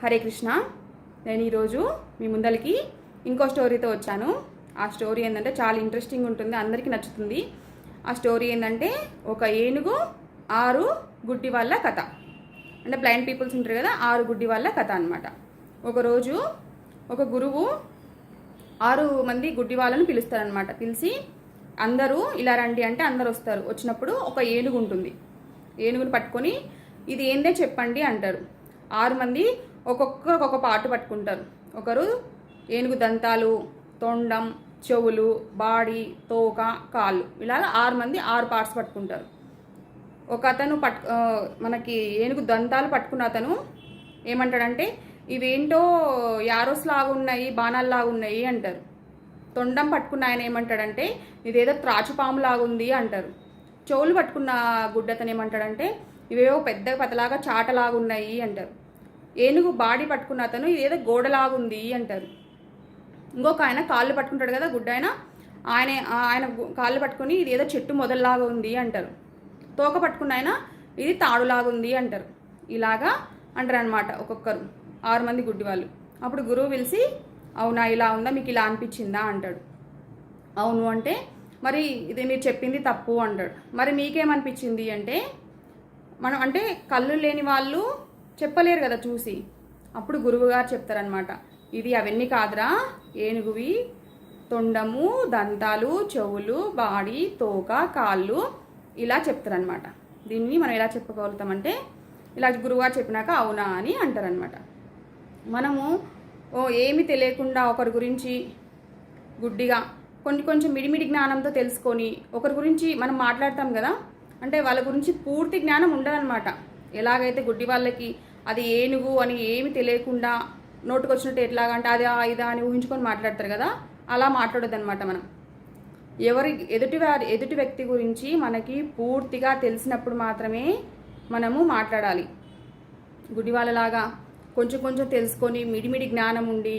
హరే కృష్ణ. నేను ఈరోజు మీ ముందరికి ఇంకో స్టోరీతో వచ్చాను. ఆ స్టోరీ ఏంటంటే చాలా ఇంట్రెస్టింగ్ ఉంటుంది అందరికీ నచ్చుతుంది. ఆ స్టోరీ ఏంటంటే ఒక ఏనుగు ఆరు గుడ్డి వాళ్ళ కథ. అంటే బ్లైండ్ పీపుల్స్ ఉంటారు కదా ఆరు గుడ్డి వాళ్ళ కథ అనమాట ఒకరోజు ఒక గురువు ఆరు మంది గుడ్డి వాళ్ళను పిలుస్తారనమాట పిలిచి అందరూ ఇలా రండి అంటే అందరు వస్తారు. వచ్చినప్పుడు ఒక ఏనుగు ఉంటుంది. ఏనుగును పట్టుకొని ఇది ఏందే చెప్పండి అంటారు. ఆరు మంది ఒక్కొక్క ఒక్కొక్క పాటు పట్టుకుంటారు. ఒకరు ఏనుగు దంతాలు తొండం చెవులు బాడీ తోక కాళ్ళు. ఇలాగ ఆరు మంది ఆరు పార్ట్స్ పట్టుకుంటారు. ఒక అతను పట్ మనకి ఏనుగు దంతాలు పట్టుకున్న అతను ఏమంటాడంటే ఇవేంటో యారోస్ లాగా ఉన్నాయి బాణాలులాగా ఉన్నాయి అంటారు. తొండం పట్టుకున్న ఆయన ఏమంటాడంటే ఇదేదో త్రాచుపాము లాగా ఉంది అంటారు. చెవులు పట్టుకున్న గుడ్డతను ఏమంటాడంటే ఇవేవో పెద్ద పతలాగా చాటలాగా ఉన్నాయి అంటారు. ఏనుగు బాడీ పట్టుకున్న అతను ఇదేదో గోడలాగా ఉంది అంటారు. ఇంకొక ఆయన కాళ్ళు పట్టుకుంటాడు కదా గుడ్డ ఆయన ఆయన ఆయన కాళ్ళు పట్టుకొని ఇది ఏదో చెట్టు మొదల్లాగా ఉంది అంటారు. తోక పట్టుకున్న ఆయన ఇది తాడులాగా ఉంది అంటారు. ఇలాగా అంటారు అనమాట ఒక్కొక్కరు ఆరు మంది గుడ్డి వాళ్ళు అప్పుడు గురువు పిలిచి అవునా ఇలా ఉందా మీకు ఇలా అనిపించిందా అంటాడు. అవును అంటే మరి ఇది మీరు చెప్పింది తప్పు అంటాడు. మరి మీకేమనిపించింది అంటే మనం అంటే కళ్ళు లేని వాళ్ళు చెప్పలేరు కదా చూసి. అప్పుడు గురువుగారు చెప్తారనమాట ఇది అవన్నీ కాదురా. ఏనుగువి తొండము దంతాలు చెవులు బాడీ తోక కాళ్ళు ఇలా చెప్తారనమాట దీన్ని మనం ఎలా చెప్పగలుగుతామంటే ఇలా గురువుగారు చెప్పినాక అవునా అని అంటారనమాట మనము ఓ ఏమి తెలియకుండా ఒకరి గురించి గుడ్డిగా కొన్ని కొంచెం మిడిమిడి జ్ఞానంతో తెలుసుకొని ఒకరి గురించి మనం మాట్లాడతాం కదా అంటే వాళ్ళ గురించి పూర్తి జ్ఞానం ఉండదన్నమాట. ఎలాగైతే గుడ్డి వాళ్ళకి అది ఏనుగు అని ఏమి తెలియకుండా నోటుకొచ్చినట్టు ఎట్లాగంటే అది ఇదా అని ఊహించుకొని మాట్లాడతారు కదా అలా మాట్లాడొద్దు అనమాట మనం. ఎవరి ఎదుటి వారి ఎదుటి వ్యక్తి గురించి మనకి పూర్తిగా తెలిసినప్పుడు మాత్రమే మనము మాట్లాడాలి. గుడి వాళ్ళలాగా కొంచెం కొంచెం తెలుసుకొని మిడిమిడి జ్ఞానం ఉండి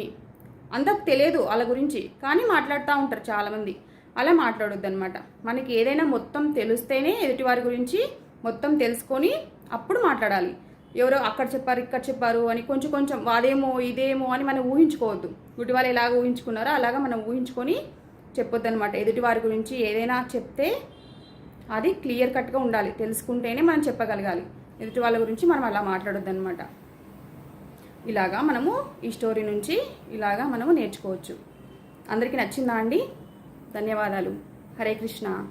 అందరికి తెలియదు వాళ్ళ గురించి కానీ మాట్లాడుతూ ఉంటారు చాలామంది. అలా మాట్లాడొద్దు అనమాట మనకి ఏదైనా మొత్తం తెలిస్తేనే ఎదుటివారి గురించి మొత్తం తెలుసుకొని అప్పుడు మాట్లాడాలి. ఎవరో అక్కడ చెప్పారు ఇక్కడ చెప్పారు అని కొంచెం కొంచెం అదేమో ఇదేమో అని మనం ఊహించుకోవద్దు. గుడి వాళ్ళు ఎలాగ ఊహించుకున్నారో అలాగా మనం ఊహించుకొని చెప్పొద్దు అనమాట ఎదుటి వారి గురించి ఏదైనా చెప్తే అది క్లియర్ కట్గా ఉండాలి. తెలుసుకుంటేనే మనం చెప్పగలగాలి. ఎదుటి వాళ్ళ గురించి మనం అలా మాట్లాడొద్దు అనమాట ఇలాగా మనము ఈ స్టోరీ నుంచి ఇలాగా మనము నేర్చుకోవచ్చు. అందరికీ నచ్చిందా అండి? ధన్యవాదాలు. హరే కృష్ణ.